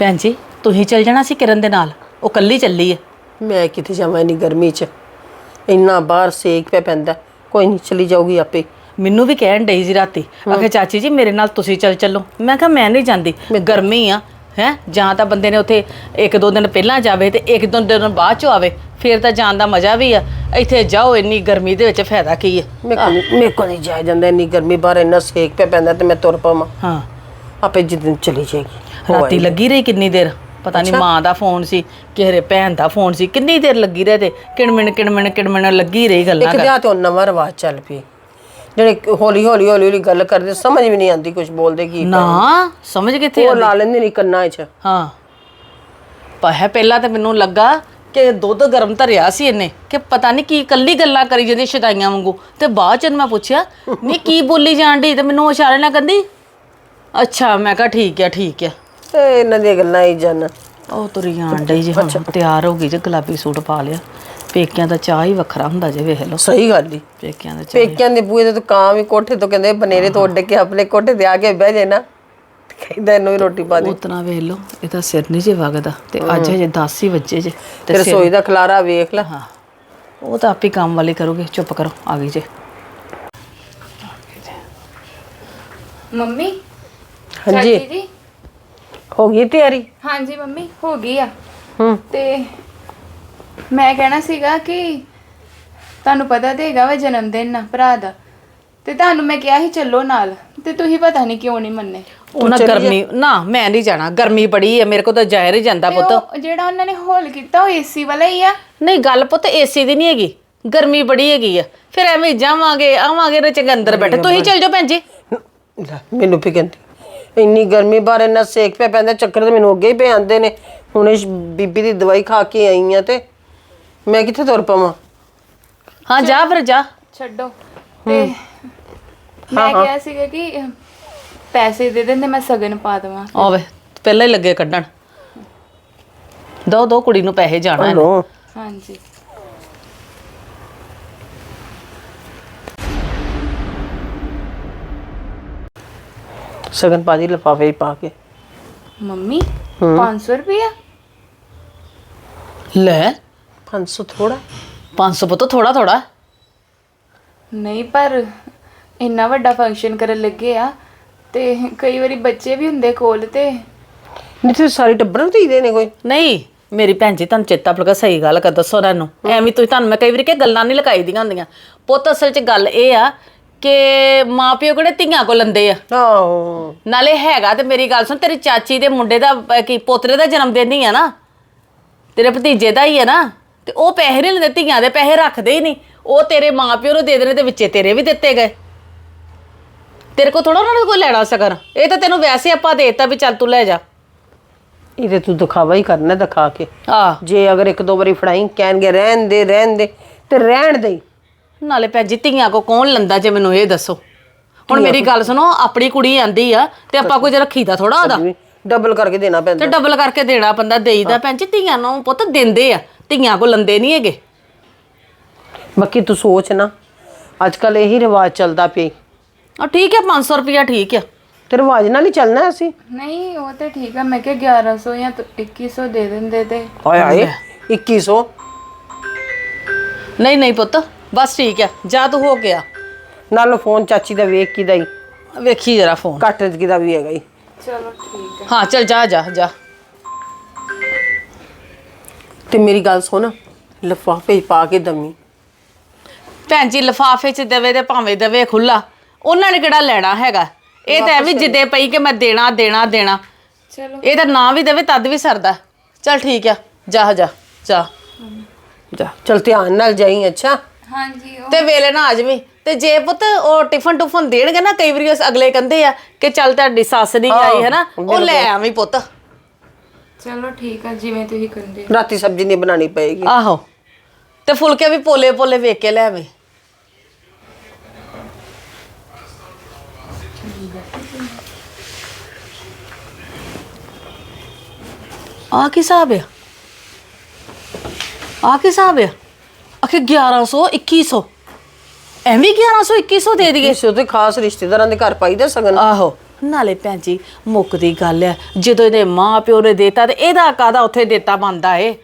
ਭੈਣ ਜੀ ਤੁਸੀਂ ਚੱਲ ਜਾਣਾ ਸੀ ਕਿਰਨ ਦੇ ਨਾਲ ਉਹ ਕੱਲੀ ਚੱਲੀ ਹੈ। ਮੈਂ ਕਿੱਥੇ ਜਾਵਾਂ ਇੰਨੀ ਗਰਮੀ 'ਚ? ਇੰਨਾ ਬਾਹਰ ਸੇਕ ਪਿਆ ਪੈਂਦਾ ਕੋਈ ਨਹੀਂ ਚਲੀ ਜਾਊਗੀ ਆਪੇ। ਮੈਨੂੰ ਵੀ ਕਹਿਣ ਡਈ ਸੀ ਰਾਤੀ ਆਖੇ ਚਾਚੀ ਜੀ ਮੇਰੇ ਨਾਲ ਤੁਸੀਂ ਚੱਲ ਚੱਲੋ। ਮੈਂ ਕਿਹਾ ਮੈਂ ਨਹੀਂ ਜਾਂਦੀ ਗਰਮੀ ਆ ਹੈ? ਜਾਂ ਤਾਂ ਬੰਦੇ ਨੇ ਉੱਥੇ ਇੱਕ ਦੋ ਦਿਨ ਪਹਿਲਾਂ ਜਾਵੇ ਤੇ ਇੱਕ ਦੋ ਦਿਨ ਬਾਅਦ ਚ ਆਵੇ ਫਿਰ ਤਾਂ ਜਾਣ ਦਾ ਮਜ਼ਾ ਵੀ ਆ। ਇੱਥੇ ਜਾਓ ਇੰਨੀ ਗਰਮੀ ਦੇ ਵਿੱਚ ਫਾਇਦਾ ਕੀ ਹੈ ਮੇਰੇ ਕੋਲ ਮੇਰੇ ਕੋਲ ਨਹੀਂ ਜਾਇਆ ਜਾਂਦਾ ਇੰਨੀ ਗਰਮੀ ਬਾਹਰ ਇੰਨਾ ਸੇਕ ਪਿਆ ਪੈਂਦਾ ਤੇ ਮੈਂ ਤੁਰ ਪਾਵਾਂ। ਹਾਂ। ਆਪੇ ਜਿੱਦਨ ਚਲੀ ਜਾਏਗੀ। ਰਾਤੀ ਲੱਗੀ ਰਹੀ ਕਿੰਨੀ ਦੇਰ? ਪਤਾ ਨਹੀਂ ਮਾਂ ਦਾ ਫੋਨ ਸੀ ਕਿਸੇ ਭੈਣ ਦਾ ਫੋਨ ਸੀ ਕਿੰਨੀ ਦੇਰ ਲੱਗੀ ਰਹੇ ਤੇ? ਕਿਣਮਿਣ ਕਿਣਮਿਣ ਕਿਣਮਿਣ ਲੱਗੀ ਰਹੀ ਗੱਲਾਂ ਇੱਕ ਦਿਆ ਤੇ ਨਵਾਂ ਰਿਵਾਜ ਚੱਲ ਪਈ। ਜਿਹੜੇ ਹੌਲੀ ਹੌਲੀ ਹੌਲੀ ਹੌਲੀ ਗੱਲ ਕਰਦੇ ਸਮਝ ਵੀ ਨਹੀਂ ਆਉਂਦੀ ਕੁਝ ਬੋਲਦੇ ਕੀ ਨਾ ਸਮਝ ਕਿੱਥੇ ਉਹ ਲਾ ਲੈਂਦੇ ਨਹੀਂ ਕੰਨਾਂ 'ਚ। ਹਾਂ। ਪਹਿ ਪਹਿਲਾਂ ਤਾਂ ਮੈਨੂੰ ਲੱਗਾ ਕਿ ਦੁੱਧ ਗਰਮ ਧਰਿਆ ਸੀ ਇਹਨੇ ਕਿ ਪਤਾ ਨਹੀਂ ਕੀ ਕੱਲੀ ਗੱਲਾਂ ਕਰੀ ਜਾਂਦੀ ਸ਼ਦਾਈਆਂ ਵਾਂਗੂ। ਤੇ ਬਾਅਦ ਚ ਮੈਂ ਪੁੱਛਿਆ ਨਹੀਂ ਕੀ ਬੋਲੀ ਜਾਣ ਡਈ? ਤੇ ਮੈਨੂੰ ਇਸ਼ਾਰੇ ਨਾਲ ਕਹਿੰਦੀ ਅੱਛਾ ਮੈਂ ਕਿਹਾ ਠੀਕ ਹੈ ਠੀਕ ਹੈ ਤੇ ਇਹਨਾਂ ਦੀਆਂ ਗੱਲਾਂ ਹੀ ਜਨ। ਉਹ ਤੁਰੀ ਜਾਣ ਡਈ ਜੀ ਹੁਣ ਤਿਆਰ ਹੋ ਗਈ ਜੇ ਗੁਲਾਬੀ ਸੂਟ ਪਾ ਲਿਆ। ਪੇਕਿਆਂ ਦਾ ਚਾਹ ਹੀ ਵੱਖਰਾ ਹੁੰਦਾ ਜੇ ਵੇਖ ਲਓ। ਸਹੀ ਗੱਲ ਹੀ ਪੇਕਿਆਂ ਦਾ ਚਾਹ ਪੇਕਿਆਂ ਦੇ ਬੂਹੇ ਤੇ ਤਾਂ ਕਾਂ ਵੀ ਕੋਠੇ ਤੋਂ ਕਹਿੰਦੇ ਬਨੇਰੇ ਤੋਂ ਉੱਡ ਕੇ ਆਪਣੇ ਕੋਠੇ ਤੇ ਆ ਕੇ ਬਹਿ ਜੇ ਨਾ ਤੇ ਕਹਿੰਦਾ ਇਹਨੂੰ ਵੀ ਰੋਟੀ ਪਾ ਦੇ। ਉਤਨਾ ਵੇਖ ਲਓ ਇਹਦਾ ਸਿਰ ਨਹੀਂ ਜੇ ਵਗਦਾ ਤੇ ਅੱਜ ਹਜੇ 10 ਹੀ ਵਜੇ ਜੇ ਤੇ ਰਸੋਈ ਦਾ ਖਲਾਰਾ ਵੇਖ ਲੈ। ਹਾਂ। ਉਹ ਤਾਂ ਆਪੇ ਕੰਮ ਵਾਲੀ ਕਰੋਗੇ ਚੁੱਪ ਕਰੋ ਆ ਗਈ ਜੇ। ਮੰਮੀ? ਹਾਂਜੀ। ਚਾਚੀ ਜੀ? ਹੋ ਗਈ ਤਿਆਰੀ? ਹਾਂਜੀ ਮੰਮੀ ਹੋ ਗਈ ਆ। ਹੂੰ। ਤੇ ਮੈਂ ਕਹਿਣਾ ਸੀਗਾ ਕਿ ਤੁਹਾਨੂੰ ਪਤਾ ਤੇ ਹੈਗਾ ਵਾ ਜਨਮ ਦਿਨ ਨਾ ਭਰਾ ਦਾ। ਤੇ ਤੁਹਾਨੂੰ ਮੈਂ ਕਿਹਾ ਸੀ ਚੱਲੋ ਨਾਲ ਤੇ ਤੁਸੀਂ ਪਤਾ ਨਹੀਂ ਕਿਉਂ ਨਹੀਂ ਮੰਨੇ। ਉਹਨਾਂ ਗਰਮੀ ਨਾ ਮੈਂ ਨਹੀਂ ਜਾਣਾ ਗਰਮੀ ਬੜੀ ਹੈ ਮੇਰੇ ਕੋਲ ਤਾਂ ਜਾਇਰ ਹੀ ਜਾਂਦਾ ਤੇ ਪੁੱਤ। ਉਹ ਜਿਹੜਾ ਉਹਨਾਂ ਨੇ ਹੋਲ ਕੀਤਾ ਉਹ ਏਸੀ ਵਾਲਾ ਹੀ ਆ? ਨਹੀਂ ਗੱਲ ਪੁੱਤ ਏਸੀ ਦੀ ਨਹੀਂ ਹੈਗੀ ਗਰਮੀ ਬੜੀ ਹੈਗੀ ਆ। ਫਿਰ ਐਵੇਂ ਜਾਵਾਂਗੇ ਆਵਾਂਗੇ ਨਾ ਚੰਗਾ ਅੰਦਰ ਬੈਠੇ। ਤੁਸੀਂ ਚੱਲ ਜਾਓ ਭੈਣ ਜੀ। ਲੈ, ਮੈਨੂੰ ਵੀ ਕਹਿੰਦੀ ਇੰਨੀ ਗਰਮੀ ਬਾਹਰ ਇੰਨਾ ਸੇਕ ਪਿਆ ਪੈਂਦਾ ਚੱਕਰ ਤੇ ਮੈਨੂੰ ਅੱਗੇ ਹੀ ਪਏ ਆਂਦੇ ਨੇ। ਹੁਣ ਇਸ ਬੀਬੀ ਦੀ ਦਵਾਈ ਖਾ ਕੇ ਆਈ ਆ ਤੇ ਮੈਂ ਕਿੱਥੇ ਤੁਰ ਪਾਵਾਂ? ਹਾਂ ਜਾ ਫਿਰ ਜਾ। ਛੱਡੋ। ਤੇ ਮੈਂ ਕਿਹਾ ਸੀਗਾ ਕਿ ਪੈਸੇ ਦੇ ਦਿੰਦੇ ਮੈਂ ਸਗਨ ਪਾ ਦੇਵਾਂ। ਆਵੇ ਪਹਿਲਾਂ ਹੀ ਲੱਗੇ ਕੱਢਣ। ਦੋ ਦੋ ਕੁੜੀ ਨੂੰ ਪੈਸੇ ਜਾਣਾ ਇਹਨੇ। ਹਲੋ ਹਾਂਜੀ। ਸਗਨ ਪਾਜੀ ਲਫਾਫੇ ਪਾ ਕੇ। ਮੰਮੀ 500 ਰੁਪਇਆ? ਲੈ 500 ਥੋੜਾ 500 ਪੁੱਤ ਥੋੜਾ ਥੋੜਾ ਨਹੀਂ ਪਰ ਇੰਨਾ ਵੱਡਾ ਫੰਕਸ਼ਨ ਕਰਨ ਲੱਗੇ ਆ ਤੇ ਕਈ ਵਾਰੀ ਬੱਚੇ ਵੀ ਹੁੰਦੇ ਕੋਲ ਤੇ। ਨਹੀਂ ਤੇ ਸਾਰੇ ਟੱਬਰ ਨੂੰ ਦੇ ਨੇ ਕੋਈ? ਨਹੀਂ ਮੇਰੀ ਭੈਣ ਜੀ ਤੁਹਾਨੂੰ ਚੇਤਾ ਭੁਲਗਾ ਸਹੀ ਗੱਲ ਕਰ ਦੱਸੋ ਇਹਨਾਂ ਨੂੰ। ਐਵੇਂ ਤੁਸੀਂ ਤੁਹਾਨੂੰ ਮੈਂ ਕਈ ਵਾਰੀ ਕਿ ਗੱਲਾਂ ਨਹੀਂ ਲਕਾਈ ਦੀਆਂ ਹੁੰਦੀਆਂ। ਪੁੱਤ ਅਸਲ 'ਚ ਗੱਲ ਇਹ ਆ ਕਿ ਮਾਪਿਓ ਕਿਹੜੇ ਧੀਆਂ ਕੋ ਲੰਦੇ ਆ? ਆਹੋ। ਨਾਲੇ ਹੈਗਾ ਤੇ ਮੇਰੀ ਗੱਲ ਸੁਣ ਤੇਰੀ ਚਾਚੀ ਦੇ ਮੁੰਡੇ ਦਾ ਅਹ, ਕੀ ਪੋਤਰੇ ਦਾ ਜਨਮ ਦਿਨ ਹੀ ਆ ਨਾ। ਤੇਰੇ ਭਤੀਜੇ ਦਾ ਹੀ ਹੈ ਨਾ। ਤੇ ਉਹ ਪੈਸੇ ਨਹੀਂ ਲੈਂਦੇ ਧੀਆਂ ਦੇ ਪੈਸੇ ਰੱਖਦੇ ਹੀ ਨਹੀਂ। ਉਹ ਤੇਰੇ ਮਾਪਿਓ ਨੂੰ ਦੇ ਦੇਣੇ ਤੇ ਵਿੱਚੇ ਤੇਰੇ ਵੀ ਦਿੱਤੇ ਗਏ। ਤੇਰੇ ਕੋ ਥੋੜਾ ਉਹਨਾਂ ਨੇ ਕੋਈ ਲੈਣਾ ਸਕਰ ਇਹ ਤਾਂ ਤੈਨੂੰ ਵੈਸੇ ਆਪਾਂ ਦੇਤਾ ਵੀ ਚੱਲ ਤੂੰ ਲੈ ਜਾ। ਇਹਦੇ ਤੂੰ ਦਿਖਾਵਾ ਹੀ ਕਰਨਾ ਦਿਖਾ ਕੇ। ਆ ਜੇ ਅਗਰ ਇੱਕ ਦੋ ਵਾਰੀ ਫੜਾਈ ਕਹਿਣਗੇ ਰਹਿਣ ਦੇ ਰਹਿਣ ਦੇ ਤੇ ਰਹਿਣ ਦੇ। ਨਾਲੇ ਭੈਣ ਜੀ ਧੀਆਂ ਕੋ ਕੌਣ ਲੰਦਾ ਜੇ ਮੈਨੂੰ ਇਹ ਦੱਸੋ? ਹੁਣ ਮੇਰੀ ਗੱਲ ਸੁਣੋ ਆਪਣੀ ਕੁੜੀ ਆਂਦੀ ਆ ਤੇ ਆਪਾਂ ਕੋਈ ਰੱਖੀਦਾ ਥੋੜਾ ਉਹਦਾ। ਡਬਲ ਕਰਕੇ ਦੇਣਾ ਪੈਂਦਾ। ਤੇ ਡਬਲ ਕਰਕੇ ਦੇਣਾ ਬੰਦਾ ਦੇਈਦਾ ਭੈਣ ਜੀ ਧੀਆਂ ਨੂੰ ਪੁੱਤ ਦਿੰਦੇ ਆ ਧੀਆਂ ਕੋ ਲੰਦੇ ਨਹੀਂ ਹੈਗੇ। ਬਾਕੀ ਤੂੰ ਸੋਚ ਨਾ ਅੱਜ ਕੱਲ ਇਹੀ ਰਿਵਾਜ ਚੱਲਦਾ ਪਈ ਆ ਠੀਕ ਹੈ 500 ਰੁਪਿਆ ਠੀਕ ਆ। ਤੇ ਰਿਵਾਜ ਨਾਲ ਹੀ ਚੱਲਣਾ ਅਸੀਂ? ਨਹੀਂ ਉਹ ਤੇ ਠੀਕ ਆ ਮੈਂ ਕਿਹਾ 1100 ਜਾਂ ਤਾਂ 2100 ਦੇ ਦਿੰਦੇ ਤੇ। ਹਾਏ ਹਾਏ 2100 ਨਹੀਂ ਨਹੀਂ ਪੁੱਤ ਬਸ ਠੀਕ ਆ ਜਾ ਤੂੰ ਹੋ ਗਿਆ। ਨਾਲ ਫੋਨ ਚਾਚੀ ਦਾ ਵੇਖ ਕਿਦਾ ਹੀ ਵੇਖੀ ਜਰਾ ਫੋਨ। ਘੱਟ ਕਿਦਾ ਵੀ ਹੈਗਾ ਹੀ ਚਲੋ ਠੀਕ ਆ। ਹਾਂ ਚਲ ਜਾ ਜਾ ਜਾ। ਤੇ ਮੇਰੀ ਗੱਲ ਸੁਣ ਲਫਾਫੇ 'ਚ ਪਾ ਕੇ ਦਮੀ। ਭੈਣ ਜੀ ਲਫਾਫੇ 'ਚ ਦੇਵੇ ਤੇ ਭਾਵੇਂ ਦੇਵੇ ਖੁੱਲਾ ਉਹਨਾਂ ਨੇ ਕਿਹੜਾ ਲੈਣਾ ਹੈਗਾ? ਇਹ ਤਾਂ ਐਵੇਂ ਜਿੱਦੇ ਪਈ ਕਿ ਮੈਂ ਦੇਣਾ ਦੇਣਾ ਦੇਣਾ। ਚਲੋ। ਇਹ ਤਾਂ ਨਾ ਵੀ ਦੇਵੇ ਤਦ ਵੀ ਸਰਦਾ। ਚਲ ਠੀਕ ਆ ਜਾ ਜਾ ਜਾ। ਜਾ ਚਲ ਧਿਆਨ ਨਾਲ ਜਾਈ ਅੱਛਾ। ਹਾਂਜੀ ਉਹ ਤੇ ਵੇਲੇ ਨਾ ਆ ਜਾਵੀਂ। ਤੇ ਜੇ ਪੁੱਤ ਉਹ ਟਿਫਨ ਟੁਫਨ ਦੇਣਗੇ ਨਾ ਕਈ ਵਾਰੀ ਉਸ ਅਗਲੇ ਕਹਿੰਦੇ ਆ ਕਿ ਚੱਲ ਤੁਹਾਡੀ ਸੱਸ ਨਹੀਂ ਆਈ ਹੈ ਨਾ ਉਹ ਲੈ ਆਵੀਂ ਪੁੱਤ। ਚਲੋ ਠੀਕ ਆ ਜਿਵੇਂ ਤੁਸੀਂ ਕਹਿੰਦੇ ਰਾਤੀ ਸਬਜ਼ੀ ਨਹੀਂ ਬਣਾਣੀ ਪਏਗੀ। ਆਹੋ। ਤੇ ਫੁਲਕੇ ਵੀ ਪੋਲੇ ਪੋਲੇ ਵੇਖ ਕੇ ਲੈ ਆਵੀਂ। ਆ ਕੀ ਹਿਸਾਬ ਆ? ਆ ਕੀ ਹਿਸਾਬ ਆ? ਅਖੇ 1100 2100 ਐਵੇਂ 1100 2100 ਦੇ ਦਈਏ। ਕਿਸੇ ਤੇ ਖਾਸ ਰਿਸ਼ਤੇਦਾਰਾਂ ਦੇ ਘਰ ਪਾਈਦਾ ਸਗਨ। ਆਹੋ। ਨਾਲੇ ਭੈਣ ਜੀ ਮੁੱਕਦੀ ਗੱਲ ਹੈ ਜਦੋਂ ਇਹਦੇ ਮਾਂ ਪਿਓ ਨੇ ਦੇਤਾ ਤੇ ਇਹਦਾ ਕਾਦਾ ਉੱਥੇ ਦੇਤਾ ਬੰਦਾ ਏ?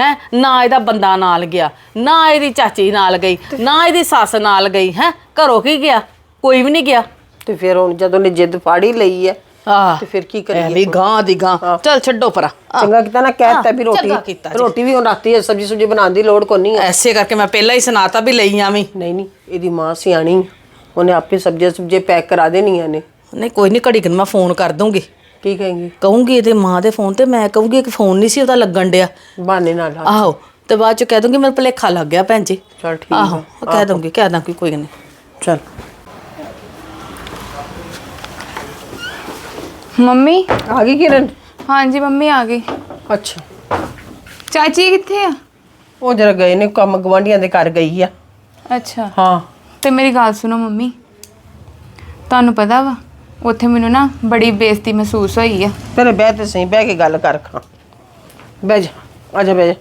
ਹੈ? ਨਾ ਇਹਦਾ ਬੰਦਾ ਨਾਲ ਗਿਆ ਨਾ ਇਹਦੀ ਚਾਚੀ ਨਾਲ ਗਈ ਨਾ ਇਹਦੀ ਸੱਸ ਨਾਲ ਗਈ ਹੈ? ਘਰੋਂ ਕੀ ਗਿਆ? ਕੋਈ ਵੀ ਨਹੀਂ ਗਿਆ। ਤੇ ਫਿਰ ਹੁਣ ਜਦੋਂ ਨੇ ਜਿੱਦ ਫਾੜੀ ਲਈ ਹੈ ਆਹ ਤੇ ਫਿਰ ਕੀ ਕਰੀਏ ਵੀ ਗਾਂ ਦੀ ਗਾਂ ਚਲ ਛੱਡੋ ਪਰਾ ਚੰਗਾ ਕੀਤਾ ਨਾ ਕਹਿਤਾ ਵੀ ਰੋਟੀ ਚੰਗਾ ਕੀਤਾ ਜੀ। ਰੋਟੀ ਵੀ ਹੁਣ ਰਾਤੀ ਸਬਜੀ ਸੁਬਜੀ ਬਣਾਉਣ ਦੀ ਲੋੜ ਕੋਈ ਨਹੀਂ ਹੈ ਐਸੇ ਕਰਕੇ ਮੈਂ ਪਹਿਲਾਂ ਹੀ ਸੁਣਾਤਾ ਵੀ ਲਈ ਆਵੀਂ। ਨਹੀਂ ਨਹੀਂ ਇਹਦੀ ਮਾਂ ਸਿਆਣੀ। ਉਹਨੇ ਆਪੇ ਸਬਜ਼ੀਆਂ ਸੁਬਜ਼ੀਆਂ ਪੈਕ ਕਰਾ ਦੇਣੀਆਂ ਨੇ। ਨਹੀਂ ਕੋਈ ਨਹੀਂ ਘੜੀ ਕੁ ਨੂੰ ਮੈਂ ਫੋਨ ਕਰ ਦੂੰਗੀ। ਕੀ ਕहेंगी ਕਹੂੰਗੀ ਇਹਦੇ ਮਾਂ ਦੇ ਫੋਨ ਤੇ ਮੈਂ ਕਹੂੰਗੀ ਇੱਕ ਫੋਨ ਨਹੀਂ ਸੀ ਉਹਦਾ ਲੱਗਣ ਡਿਆ। ਬਹਾਨੇ ਨਾਲ ਆ। ਆਹੋ ਤੇ ਬਾਅਦ ਚ ਕਹਿ ਦੂੰਗੀ ਮੇਰੇ ਭਲੇਖਾ ਲੱਗ ਗਿਆ ਭੈਣ ਜੀ। ਚਲ ਠੀਕ ਆਹੋ ਕਹਿ ਦੂੰਗੀ ਕਹਿ ਦਾਂਗੀ ਕੋਈ ਨਹੀਂ ਚਲ। ਮੰਮੀ? ਆ ਗਈ ਕਿਰਨ? ਹਾਂਜੀ ਮੰਮੀ ਆ ਗਈ। ਅੱਛਾ। ਚਾਚੀ ਕਿੱਥੇ ਆ? ਉਹ ਜਰਾ ਗਏ ਨੇ ਕੰਮ ਗਵਾਂਢੀਆਂ ਦੇ ਘਰ ਗਈ ਆ। ਅੱਛਾ। ਹਾਂ। ਤੇ ਮੇਰੀ ਗੱਲ ਸੁਣੋ ਮੰਮੀ। ਤੁਹਾਨੂੰ ਪਤਾ ਵਾ ਉੱਥੇ ਮੈਨੂੰ ਨਾ ਬੜੀ ਬੇਇੱਜ਼ਤੀ ਮਹਿਸੂਸ ਹੋਈ ਆ। ਤੇਰੇ ਬਹਿ ਤੇ ਸਹੀ ਬਹਿ ਕੇ ਗੱਲ ਕਰ ਖਾਂ। ਬਹਿ ਜਾ ਆ ਜਾ ਬਹਿ ਜਾ।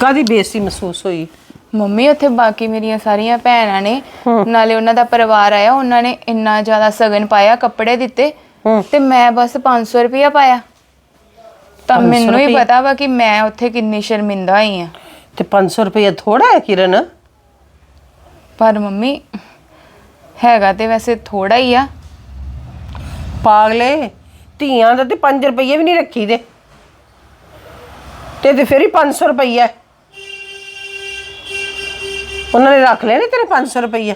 ਕਾਦੀ ਬੇਇੱਜ਼ਤੀ ਮਹਿਸੂਸ ਹੋਈ? ਮੰਮੀ ਉੱਥੇ ਬਾਕੀ ਮੇਰੀਆਂ ਸਾਰੀਆਂ ਭੈਣਾਂ ਨੇ। ਨਾਲੇ ਉਹਨਾਂ ਦਾ ਪਰਿਵਾਰ ਆਇਆ ਉਹਨਾਂ ਨੇ ਇੰਨਾ ਜ਼ਿਆਦਾ ਸਗਨ ਪਾਇਆ ਕੱਪੜੇ ਦਿੱਤੇ। ਤੇ ਮੈਂ ਬਸ 500 ਰੁਪਇਆ ਪਾਇਆ। ਤਾਂ 500 ਮੈਨੂੰ ਹੀ? ਪਤਾ ਵਾ ਕਿ ਮੈਂ ਉੱਥੇ ਕਿੰਨੀ ਸ਼ਰਮਿੰਦਾ ਹੋਈ ਆ। ਤੇ 500 ਰੁਪਏ ਥੋੜਾ ਹੈ ਕਿਰਨ? ਪਰ ਮੰਮੀ ਹੈਗਾ ਤੇ ਵੈਸੇ ਥੋੜਾ ਹੀ ਆ। ਪਾਗਲੇ ਧੀਆਂ ਦਾ ਤੇ 5 ਰੁਪਏ ਵੀ ਨਹੀਂ ਰੱਖੀ ਦੇ ਤੇ ਤੇ ਫਿਰ ਹੀ 500 ਰੁਪਈਆ ਹੈ। ਉਹਨਾਂ ਨੇ ਰੱਖ ਲਿਆ ਨੇ ਤੇਰੇ 500 ਰੁਪਈਆ?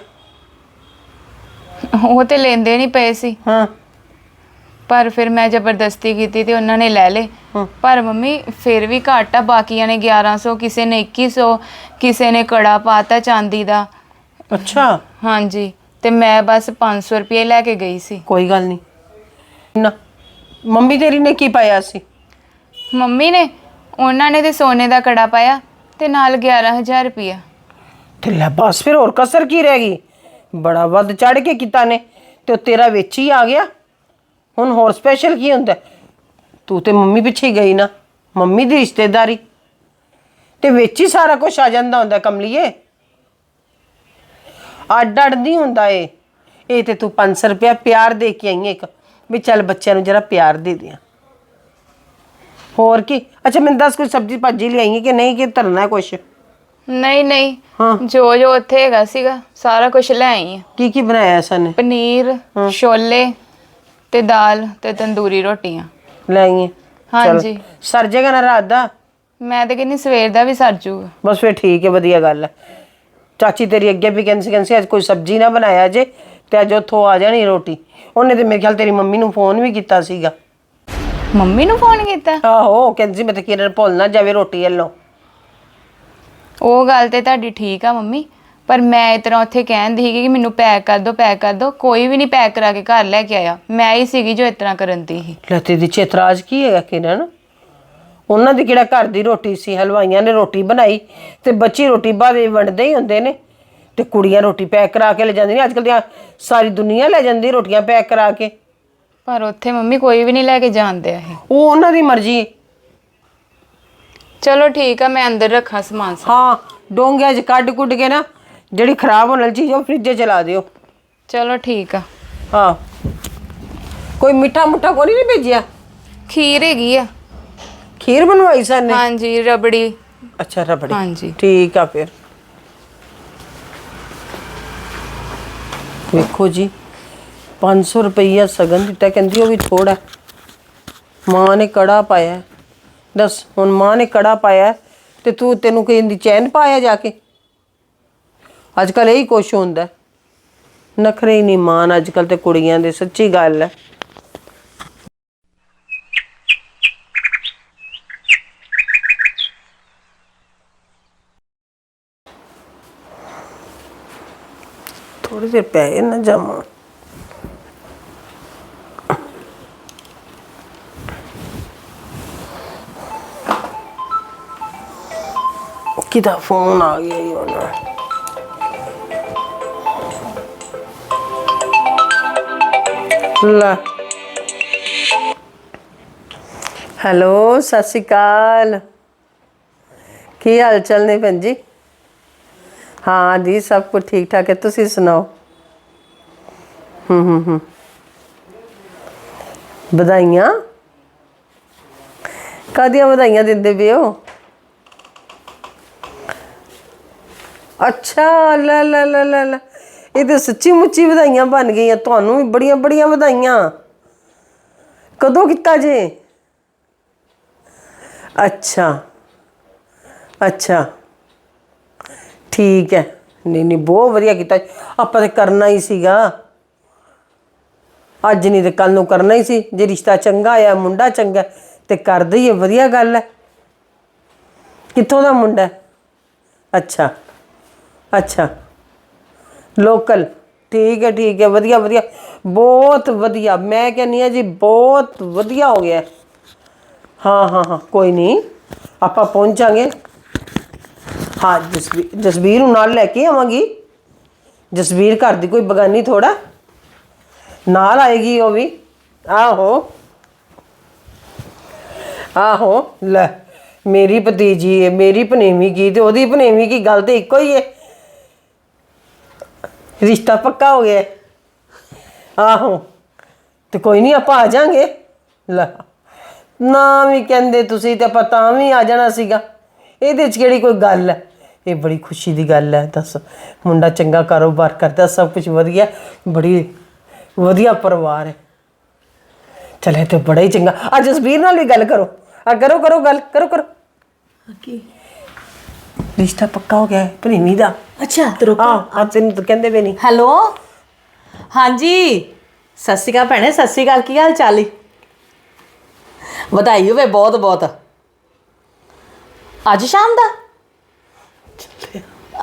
ਉਹ ਤੇ ਲੈਂਦੇ ਨਹੀਂ ਪਏ ਸੀ। ਹਾਂ। ਪਰ ਫਿਰ ਮੈਂ ਜ਼ਬਰਦਸਤੀ ਕੀਤੀ ਤੇ ਉਹਨਾਂ ਨੇ ਲੈ ਲੇ ਪਰ ਮੰਮੀ ਫਿਰ ਵੀ ਘੱਟ ਬਾਕੀਆਂ ਨੇ 1100 ਕਿਸੇ ਨੇ 2100 ਕਿਸੇ ਨੇ ਕੜਾ ਪਾਤਾ ਚਾਂਦੀ ਦਾ। ਅੱਛਾ। ਹਾਂਜੀ ਤੇ ਮੈਂ ਬਸ 500 ਰੁਪਏ ਲੈ ਕੇ ਗਈ ਸੀ। ਕੋਈ ਗੱਲ ਨਹੀਂ ਨਾ ਮੰਮੀ ਤੇਰੀ ਨੇ ਕੀ ਪਾਇਆ ਸੀ? ਮੰਮੀ ਨੇ ਉਹਨਾਂ ਨੇ ਤੇ ਸੋਨੇ ਦਾ ਕੜਾ ਪਾਇਆ ਤੇ ਨਾਲ 11000 ਰੁਪਇਆ ਤੇ ਲੈ ਬਸ ਫਿਰ ਹੋਰ ਕਸਰ ਕੀ ਰਹਿ ਗਈ? ਬੜਾ ਵੱਧ ਚੜ ਕੇ ਕੀਤਾ ਨੇ। ਤੇ ਉਹ ਤੇਰਾ ਵਿੱਚ ਹੀ ਆ ਗਿਆ। ਹੁਣ ਹੋਰ ਸਪੈਸ਼ਲ ਕੀ ਹੁੰਦਾ? ਤੂੰ ਤੇ ਮੰਮੀ ਪਿੱਛੇ ਗਈ ਨਾ। ਮੰਮੀ ਦੀ ਰਿਸ਼ਤੇਦਾਰੀ। ਤੇ ਵਿੱਚ ਹੀ ਸਾਰਾ ਕੁਝ ਆ ਜਾਂਦਾ ਹੁੰਦਾ ਕਮਲੀਏ। ਅੱਡ ਅੱਡ ਨਹੀਂ ਹੁੰਦਾ ਏ ਇਹ ਤੇ ਤੂੰ 500 ਰੁਪਇਆ ਪਿਆਰ ਦੇ ਕੇ ਆਈ ਏ ਇੱਕ। ਵੀ ਚੱਲ ਬੱਚਿਆਂ ਨੂੰ ਜਰਾ ਪਿਆਰ ਦੇ ਦਿਆਂ। ਹੋਰ ਕੀ? ਅੱਛਾ, ਮੈਨੂੰ ਦੱਸ ਕੋਈ ਸਬਜ਼ੀ ਭਾਜੀ ਲਿਆਈ ਹੈ ਕਿ ਨਹੀਂ, ਕਿ ਧਰਨਾ ਕੁਛ? ਨਹੀਂ ਨਹੀਂ। ਹਾਂ। ਜੋ ਜੋ ਉੱਥੇ ਹੈਗਾ ਸੀਗਾ ਸਾਰਾ ਕੁਝ ਲੈ ਆਈ ਆ। ਕੀ ਕੀ ਬਣਾਇਆ ਸਨ ਪਨੀਰ ਛੋਲੇ ਤੇ ਦਾਲ ਤੇ ਤੰਦੂਰੀ ਰੋਟੀਆਂ। ਲੈ ਆਈਏ ਹਾਂਜੀ। ਸਰ ਜੇਗਾ ਨਾ ਰਾਤ ਦਾ? ਮੈਂ ਤੇ ਕਹਿੰਦੀ ਸਵੇਰ ਦਾ ਵੀ ਸਰ ਜੂਗਾ। ਬਸ ਫਿਰ ਠੀਕ ਹੈ ਵਧੀਆ ਗੱਲ ਹੈ। ਚਾਚੀ ਤੇਰੀ ਅੱਗੇ ਵੀ ਕਹਿੰਦੀ ਸੀ ਕਹਿੰਦੀ ਅੱਜ ਕੋਈ ਸਬਜ਼ੀ ਨਾ ਬਣਾਇਆ ਜੇ ਤੇ ਅੱਜ ਉੱਥੋਂ ਆ ਜਾਣੀ ਰੋਟੀ। ਉਹਨੇ ਤੇ ਮੇਰੇ ਖਿਆਲ ਤੇਰੀ ਮੰਮੀ ਨੂੰ ਫੋਨ ਵੀ ਕੀਤਾ ਸੀਗਾ। ਮੰਮੀ ਨੂੰ ਫੋਨ ਕੀਤਾ? ਆਹੋ ਕਹਿੰਦੀ ਮੈਂ ਤੇ ਕਿਰਨ ਭੁੱਲ ਨਾ ਜਾਵੇ ਰੋਟੀ ਵੱਲੋਂ। ਉਹ ਗੱਲ ਤੇ ਤੁਹਾਡੀ ਠੀਕ ਆ ਮੰਮੀ ਪਰ ਮੈਂ ਇਸ ਤਰ੍ਹਾਂ ਉੱਥੇ ਕਹਿੰਦੀ ਸੀਗੀ ਕਿ ਮੈਨੂੰ ਪੈਕ ਕਰ ਦਿਓ ਪੈਕ ਕਰ ਦਿਓ ਕੋਈ ਵੀ ਨਹੀਂ ਪੈਕ ਕਰਾ ਕੇ ਘਰ ਲੈ ਕੇ ਆਇਆ। ਮੈਂ ਹੀ ਸੀਗੀ ਜੋ ਇਸ ਤਰ੍ਹਾਂ ਕਰਨ ਦੀ ਸੀ। ਲੈ ਤੇਰੀ ਚ ਇਤਰਾਜ਼ ਕੀ ਹੈਗਾ ਕਿਰਨ? ਉਹਨਾਂ ਦੀ ਕਿਹੜਾ ਘਰ ਦੀ ਰੋਟੀ ਸੀ? ਹਲਵਾਈਆਂ ਨੇ ਰੋਟੀ ਬਣਾਈ ਤੇ ਬੱਚੀ ਰੋਟੀ ਬਾਅਦ ਵੰਡਦੇ ਹੀ ਹੁੰਦੇ ਨੇ ਤੇ ਕੁੜੀਆਂ ਰੋਟੀ ਪੈਕ ਕਰਾ ਕੇ ਲੈ ਜਾਂਦੀਆਂ ਨੇ। ਅੱਜ ਕੱਲ੍ਹ ਦੀਆਂ ਸਾਰੀ ਦੁਨੀਆ ਲੈ ਜਾਂਦੀ ਰੋਟੀਆਂ ਪੈਕ ਕਰਾ ਕੇ। ਪਰ ਉੱਥੇ ਮੰਮੀ ਕੋਈ ਵੀ ਨਹੀਂ ਲੈ ਕੇ ਜਾਂਦੇ ਇਹ ਉਹ ਉਹਨਾਂ ਦੀ ਮਰਜ਼ੀ ਹੈ। ਚਲੋ ਠੀਕ ਆ ਮੈਂ ਅੰਦਰ ਰੱਖਾਂ ਸਮਾਨ ਸਾਰਾ। ਹਾਂ ਡੋਂਗਿਆਂ 'ਚ ਕੱਢ ਕੁੱਟ ਕੇ ਨਾ ਜਿਹੜੀ ਖਰਾਬ ਹੋਣ ਵਾਲੀ ਚੀਜ਼ ਉਹ ਫ੍ਰਿਜ 'ਚ ਚਲਾ ਦਿਓ ਚਲੋ ਠੀਕ ਆ ਹਾਂ ਕੋਈ ਮਿੱਠਾ ਮੁੱਠਾ ਕੋਈ ਨਹੀਂ ਭੇਜਿਆ ਖੀਰ ਹੈਗੀ ਆ ਖੀਰ ਬਣਵਾਈ ਸਨ ਨੇ ਹਾਂਜੀ ਰਬੜੀ ਅੱਛਾ ਰਬੜੀ ਹਾਂਜੀ ਠੀਕ ਆ ਫਿਰ ਵੇਖੋ ਜੀ 500 ਰੁਪਈਆ ਸਗਨ ਦਿੱਤਾ ਕਹਿੰਦੀ ਉਹ ਵੀ ਥੋੜਾ ਮਾਂ ਨੇ ਕੜਾ ਪਾਇਆ। ਹੈ। ਦੱਸ, ਹੁਣ ਮਾਂ ਨੇ ਕੜਾ ਪਾਇਆ ਤੇ ਤੂੰ ਤੈਨੂੰ ਕਹਿੰਦੀ ਚੈਨ ਪਾਇਆ ਜਾ ਕੇ? ਅੱਜ ਕੱਲ ਇਹੀ ਕੁਛ ਹੁੰਦਾ ਨਖਰੇ ਹੀ ਨਹੀਂ ਮਾਨ ਅੱਜ ਕੱਲ ਤੇ ਕੁੜੀਆਂ ਦੇ, ਸੱਚੀ ਗੱਲ ਹੈ। ਥੋੜੀ ਦੇਰ ਪੈ ਨਾ ਜਾਵਾਂ ਕਿਦਾ ਫੋਨ ਆ ਗਿਆ ਹੀ ਹੁਣ ਲੈ। ਹੈਲੋ ਸਤਿ ਸ਼੍ਰੀ ਅਕਾਲ। ਕੀ ਹਾਲ ਚਾਲ ਨੇ ਭੈਣ ਜੀ? ਹਾਂ ਜੀ, ਸਭ ਕੁਝ ਠੀਕ ਠਾਕ ਹੈ, ਤੁਸੀਂ ਸੁਣਾਓ? ਹੂੰ ਹੂੰ ਹੂੰ। ਵਧਾਈਆਂ। ਕਾਦੀਆਂ ਵਧਾਈਆਂ ਦਿੰਦੇ ਪਏ ਹੋ? ਅੱਛਾ, ਲੈ ਲੈ ਲੈ ਲੈ ਲੈ। ਇਹ ਤੇ ਸੱਚੀ ਮੁੱਚੀ ਵਧਾਈਆਂ ਬਣ ਗਈਆਂ, ਤੁਹਾਨੂੰ ਵੀ ਬੜੀਆਂ ਬੜੀਆਂ ਵਧਾਈਆਂ। ਕਦੋਂ ਕੀਤਾ ਜੇ? ਅੱਛਾ ਅੱਛਾ। ਠੀਕ ਹੈ। ਨਹੀਂ ਨਹੀਂ, ਬਹੁਤ ਵਧੀਆ ਕੀਤਾ। ਆਪਾਂ ਤੇ ਕਰਨਾ ਹੀ ਸੀਗਾ। ਅੱਜ ਨਹੀਂ ਤੇ ਕੱਲ ਨੂੰ ਕਰਨਾ ਹੀ ਸੀ। ਜੇ ਰਿਸ਼ਤਾ ਚੰਗਾ ਆ ਮੁੰਡਾ ਚੰਗਾ ਤੇ ਕਰ ਦਈਏ ਵਧੀਆ ਗੱਲ ਹੈ। ਕਿੱਥੋਂ ਦਾ ਮੁੰਡਾ ਅੱਛਾ। ਅੱਛਾ। ਲੋਕਲ। ਠੀਕ ਹੈ ਠੀਕ ਹੈ, ਵਧੀਆ ਵਧੀਆ। ਬਹੁਤ ਵਧੀਆ। ਮੈਂ ਕਹਿੰਨੀ ਆ ਜੀ, ਬਹੁਤ ਵਧੀਆ ਹੋ ਗਿਆ। ਹਾਂ ਹਾਂ ਹਾਂ, ਕੋਈ ਨਹੀਂ। ਆਪਾਂ ਪਹੁੰਚਾਂਗੇ ਹਾਂ ਜਸਵੀਰ ਜਸਵੀਰ ਨੂੰ ਨਾਲ ਲੈ ਕੇ ਆਵਾਂਗੀ। ਜਸਵੀਰ ਘਰ ਦੀ ਕੋਈ ਬਗਾਨੀ ਥੋੜਾ ਨਾਲ ਆਏਗੀ ਉਹ ਵੀ। ਆਹੋ। ਆਹੋ, ਲੈ। ਮੇਰੀ ਭਤੀਜੀ ਹੈ ਮੇਰੀ ਭਨੇਵੀਂ ਕੀ ਤੇ ਉਹਦੀ ਭਨੇਵੀਂ ਕੀ ਗੱਲ ਤੇ ਇੱਕੋ ਹੀ ਹੈ ਰਿਸ਼ਤਾ ਪੱਕਾ ਹੋ ਗਿਆ। ਹੈ। ਆਹੋ, ਤੇ ਕੋਈ ਨਹੀਂ ਆਪਾਂ ਆ ਜਾਾਂਗੇ। ਲੈ, ਨਾ ਵੀ ਕਹਿੰਦੇ ਤੁਸੀਂ ਤੇ ਆਪਾਂ ਤਾਂ ਵੀ ਆ ਜਾਣਾ ਸੀਗਾ। ਇਹਦੇ 'ਚ ਕਿਹੜੀ ਕੋਈ ਗੱਲ ਹੈ? ਇਹ ਬੜੀ ਖੁਸ਼ੀ ਦੀ ਗੱਲ ਹੈ, ਦੱਸ। ਮੁੰਡਾ ਚੰਗਾ ਕਾਰੋਬਾਰ ਕਰਦਾ, ਸਭ ਕੁਝ ਵਧੀਆ, ਬੜੀ ਵਧੀਆ ਪਰਿਵਾਰ ਹੈ। ਚਲੇ ਤੇ ਬੜਾ ਹੀ ਚੰਗਾ। ਅੱਜ ਜਸਬੀਰ ਨਾਲ ਵੀ ਗੱਲ ਕਰੋ। ਆ ਕਰੋ ਕਰੋ ਗੱਲ, ਕਰੋ ਕਰੋ। ਕੀ? ਰਿਸ਼ਤਾ ਪੱਕਾ ਹੋ ਗਿਆ ਹੈ ਦਾ। ਅੱਛਾ ਤੇ ਰੁਕ। ਹਾਂ ਆ ਤੈਨੂੰ ਤਾਂ ਕਹਿੰਦੇ ਵੀ ਨਹੀਂ। ਹੈਲੋ? ਹਾਂਜੀ। ਸਤਿ ਸ਼੍ਰੀ ਅਕਾਲ ਭੈਣੇ ਸਤਿ ਸ਼੍ਰੀ ਅਕਾਲ ਕੀ ਹਾਲ ਚਾਲ ਈ? ਵਧਾਈ ਹੋਵੇ ਬਹੁਤ ਬਹੁਤ। ਅੱਜ ਸ਼ਾਮ ਦਾ?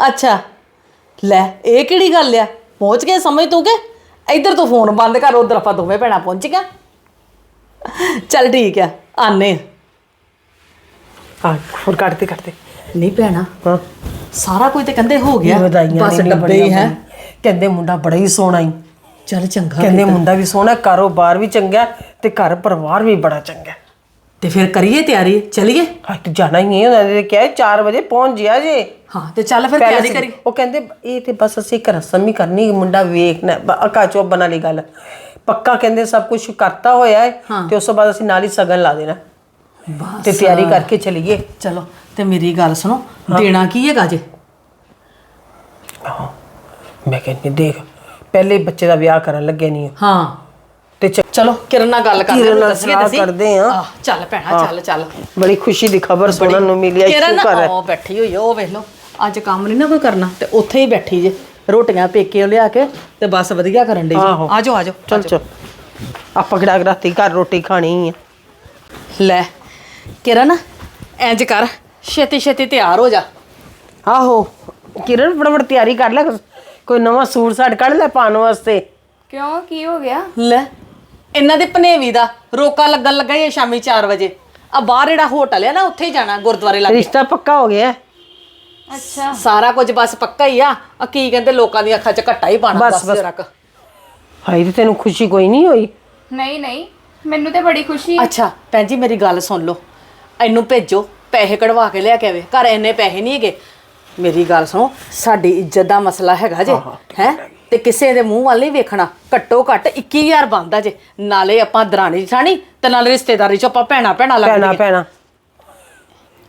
ਅੱਛਾ। ਲੈ ਇਹ ਕਿਹੜੀ ਗੱਲ ਆ? ਪਹੁੰਚ ਗਏ ਸਮਝ ਤੂੰ ਕਿ? ਇੱਧਰ ਤੂੰ ਫੋਨ ਬੰਦ ਕਰ ਉਧਰ ਆਪਾਂ ਦੋਵੇਂ ਭੈਣਾਂ ਪਹੁੰਚ ਗਿਆ ਚੱਲ ਠੀਕ ਆ ਆਨੇ ਹਾਂ ਹੋਰ ਕੱਟਦੇ ਕੱਟਦੇ ਨਹੀਂ ਭੈਣਾ ਹਾਂ। ਸਾਰਾ ਕੁਝ ਤੇ ਕਹਿੰਦੇ ਹੋ ਗਿਆ ਵਧਾਈਆਂ ਬਸ ਡੱਬੇ ਹੀ ਹੈ। ਕਹਿੰਦੇ ਮੁੰਡਾ ਬੜਾ ਹੀ ਸੋਹਣਾ ਹੀ ਚੱਲ ਚੰਗਾ ਕਹਿੰਦੇ ਮੁੰਡਾ ਵੀ ਸੋਹਣਾ ਕਾਰੋਬਾਰ ਵੀ ਚੰਗਾ ਤੇ ਘਰ ਪਰਿਵਾਰ ਵੀ ਬੜਾ ਚੰਗਾ ਤੇ ਫਿਰ ਕਰੀਏ ਤਿਆਰੀ? ਚਲੀਏ? ਹਾਂ ਤੇ ਜਾਣਾ ਹੀ ਹੈ ਉਹਨਾਂ ਨੇ ਕਿਹਾ 4 ਵਜੇ ਪਹੁੰਚ ਜਿਆ ਜੇ। ਹਾਂ ਤੇ ਚੱਲ ਫਿਰ ਤਿਆਰੀ ਕਰੀ ਉਹ ਕਹਿੰਦੇ ਇਹ ਤੇ ਬਸ ਅਸੀਂ ਇੱਕ ਰਸਮ ਹੀ ਕਰਨੀ ਮੁੰਡਾ ਵੇਖਣਾ ਅਕਾ ਚੋਬਨ ਵਾਲੀ ਗੱਲ। ਪੱਕਾ ਕਹਿੰਦੇ ਸਭ ਕੁਝ ਕਰਤਾ ਹੋਇਆ ਹੈ। ਤੇ ਉਸ ਤੋਂ ਬਾਅਦ ਅਸੀਂ ਨਾਲ ਹੀ ਸਗਨ ਲਾ ਦੇਣਾ। ਬਸ। ਤੇ ਤਿਆਰੀ ਕਰਕੇ ਚਲੀਏ। ਚਲੋ ਤੇ ਮੇਰੀ ਗੱਲ ਸੁਣੋ ਦੇਣਾ ਕੀ ਹੈਗਾ ਜੇ? ਮੈਂ ਕਹਿੰਦੀ ਦੇਖ ਪਹਿਲੇ ਬੱਚੇ ਦਾ ਵਿਆਹ ਕਰਨ ਲੱਗੇ ਨਹੀਂ ਹਾਂ। ਤੇ ਚ- ਚਲੋ ਕਿਰਨ ਨਾਲ ਗੱਲ ਕਰਦੇ ਕਿਰਨ ਨਾਲ ਸਲਾਹ ਕਰਦੇ। ਆਹ, ਚੱਲ ਭੈਣਾ ਚੱਲ ਚੱਲ। ਬੜੀ ਖੁਸ਼ੀ ਦੀ ਖਬਰ ਸੁਣਨ ਨੂੰ ਮਿਲੀ ਹੈ ਕਿਰਨ ਸ਼ੁਕਰ ਹੈ? ਉਹ ਬੈਠੀ ਹੋਈ ਆ, ਉਹ ਵੇਖ ਲਓ। ਅੱਜ ਕੰਮ ਨਹੀਂ ਨਾ ਕੋਈ ਕਰਨਾ ਤੇ ਉੱਥੇ ਹੀ ਬੈਠੀ ਜੇ। ਰੋਟੀਆਂ ਪੇਕੇ ਲਿਆ ਕੇ ਤੇ ਬਸ ਵਧੀਆ ਕਰਨ ਡਈ ਆਹੋ। ਜੀ ਆਜੋ ਆਜੋ ਚਲ ਚਲ। ਆਪਾਂ ਕਿਹੜਾ ਰਾਤੀ ਘਰ ਰੋਟੀ ਖਾਣੀ ਹੈ ਲੈ ਕਿਰਨ ਇੰਜ ਕਰ। ਛੇਤੀ ਛੇਤੀ ਤਿਆਰ ਹੋ ਜਾ। ਆਹੋ ਕਿਰਨ ਫਟਾਫਟ ਤਿਆਰੀ ਕਰ ਲੈ। ਕੋਈ ਨਵਾਂ ਸੂਟ ਸਾਟ ਕੱਢ ਲੈ ਪਾਉਣ ਵਾਸਤੇ। ਕਿਉਂ? ਕੀ ਹੋ ਗਿਆ? ਲੈ ਇਹਨਾਂ ਦੇ ਭਨੇਵੀ ਦਾ ਰੋਕਾ ਲੱਗਣ ਲੱਗਾ ਹੀ ਸ਼ਾਮੀ 4 ਵਜੇ। ਆ ਬਾਹਰ ਜਿਹੜਾ ਹੋਟਲ ਹੈ ਨਾ ਉੱਥੇ ਹੀ ਜਾਣਾ ਗੁਰਦੁਆਰੇ ਲੱਗੇ। ਰਿਸ਼ਤਾ ਪੱਕਾ ਹੋ ਗਿਆ। ਅੱਛਾ। ਸਾਰਾ ਕੁਝ ਬਸ ਪੱਕਾ ਹੀ ਆ। ਆ ਕੀ ਕਹਿੰਦੇ ਲੋਕਾਂ ਦੀਆਂ ਅੱਖਾਂ 'ਚ ਘੱਟਾ ਹੀ ਪਾਣਾ ਬਸ, ਬਸ। ਰੱਖ ਹਾਈ ਤੇ ਤੈਨੂੰ ਖੁਸ਼ੀ ਕੋਈ ਨਹੀਂ ਹੋਈ? ਨਹੀਂ ਨਹੀਂ। ਮੈਨੂੰ ਤੇ ਬੜੀ ਖੁਸ਼ੀ ਹੈ ਅੱਛਾ ਭੈਣ ਜੀ ਮੇਰੀ ਗੱਲ ਸੁਣ ਲਓ। ਇਹਨੂੰ ਭੇਜੋ ਪੈਸੇ ਕਢਵਾ ਕੇ ਲਿਆ ਕੇ ਆਵੇ। ਘਰ ਇੰਨੇ ਪੈਸੇ ਨਹੀਂ ਹੈਗੇ। ਮੇਰੀ ਗੱਲ ਸੁਣੋ ਸਾਡੀ ਇੱਜ਼ਤ ਦਾ ਮਸਲਾ ਹੈਗਾ ਜੇ ਹੈ? ਤੇ ਕਿਸੇ ਦੇ ਮੂੰਹ ਵੱਲ ਨਹੀਂ ਵੇਖਣਾ। ਘੱਟੋ ਘੱਟ 21000 ਬਣਦਾ ਜੇ। ਨਾਲੇ ਆਪਾਂ ਦਰਾਣੀ ਜਠਾਣੀ ਤੇ ਨਾਲੇ ਰਿਸ਼ਤੇਦਾਰੀ ਚ ਆਪਾਂ ਭੈਣਾ ਭੈਣਾ ਪੈਣਾ ਲੱਗਦੇ ਪੈਣਾ